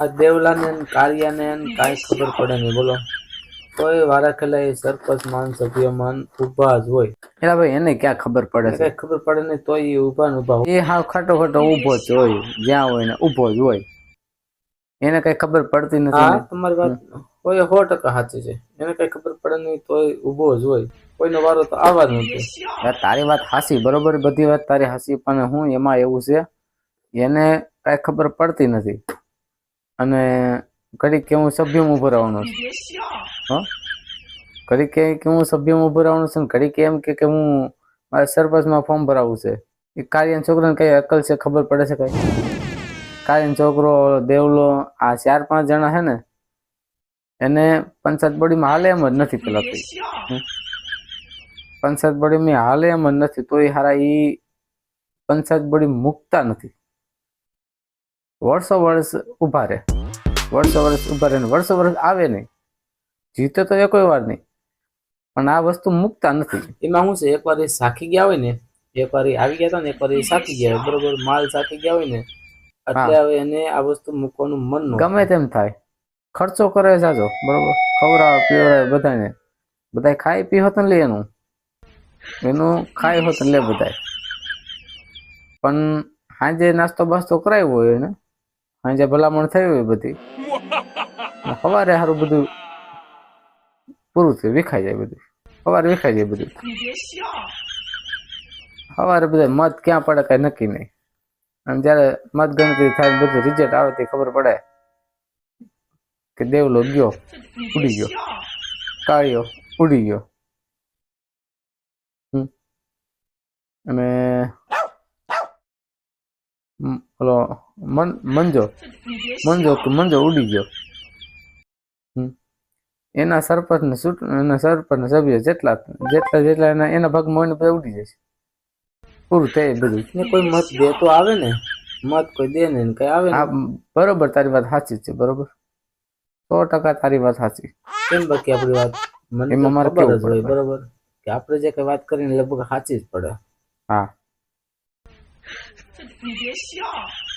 આ દેવલાને ને કાર્ય ને કાંઈ ખબર પડે નહીં બોલો. કોઈ વારાખેલા એ સરપંચ માન સભ્ય માન ઊભા જ હોય. એટલે ભાઈ એને ક્યાં ખબર પડે છે? ખબર પડે નહીં તોય એ ઊભા ને ઊભા એ હાવ ખાટો ખાટો ઊભો જ હોય જ્યાં હોય ને ઊભો જ હોય. એને કઈ ખબર પડતી નથી હા તમારી વાત કોઈ સો ટકા સાચી છે. એને કઈ ખબર પડે નહીં તોય ઊભો જ હોય. કોઈનો વારો તો આવવા જ નથી. તારી વાત હાસી બરોબર? બધી વાત તારી હાસી પણ હું એમાં એવું છે એને કઈ ખબર પડતી નથી. અને ઘડીક કે હું સભ્યમાં ઊભો રહેવાનો છું. હા? ઘડીક કે કે હું સભ્યમાં ઊભો રહેવાનો છું ઘડીક એમ કે કે હું મારે સરપંચમાં ફોર્મ ભરાવવું છે. એ કાર્યન છોકરાને કઈ અકલ છે, ખબર પડે છે કઈ? કાર્યન છોકરો, દેવલો, આ ચાર પાંચ જણા છે ને, એને પંચાયત બોડીમાં હાલે એમ જ નથી પેલા કઈ. પંચાયત બોડીમાં હાલે એમ જ નથી તો એ હારા એ પંચાયત બોડી મૂકતા નથી. વર્ષો વર્ષ ઊભા રહે. વર્ષો વર્ષ ઊભા રહે વર્ષો વર્ષ આવે નહીં. જીતે તો એ કોઈ વાર નહીં. પણ આ વસ્તુ મૂકતા નથી. એમાં શું છે? એકવાર એ સાખી ગયા હોય ને એકવાર વાર આવી ગયા હતા ને એકવાર એ સાખી ગયા હોય. બરોબર માલ સાખી ગયા હોય ને એટલે હવે એને આ વસ્તુ મૂકવાનું મન ગમે તેમ થાય. ખર્ચો કરે જાજો બરોબર? ખવડાવે પીવડાવે બધાને. બધા ખાઈ પી હોત ને લે એનું. એનું ખાઈ હોત ને લે બધાય પણ સાંજે નાસ્તો બાસ્તો કરાવ્યો હોય એને સાંજે ભલામણ થઈ હોય બધી. સવારે સારું બધું પૂરું થયું, વિખાઈ જાય બધું. સવારે વિખાઈ જાય બધું. સવારે બધા મત ક્યાં પડે કઈ નક્કી નહીં. અને જ્યારે મત ગણતરી થાય, બધું રિઝલ્ટ આવે તે ખબર પડે કે દેવલો ગયો, ઉડી ગયો, કાળિયો ઉડી ગયો. અને ઓલો મન મંજો. મંજો તો મંજો ઉડી ગયો. એના સરપંચ ને ચૂંટ એના સરપંચ ને સભ્ય જેટલા જેટલા જેટલા એના એના ભાગમાં હોય ને બધા ઉડી જશે પૂરું થાય બધું. ને કોઈ મત દે તો આવે ને? મત કોઈ દે ને કઈ આવે બરોબર તારી વાત સાચી જ છે બરોબર? સો ટકા તારી વાત સાચી. કેમ બાકી આપણી વાત? મને એમાં મારે. બરોબર? કે આપણે જે કઈ વાત કરીને લગભગ સાચી જ પડે. હા. 你别笑。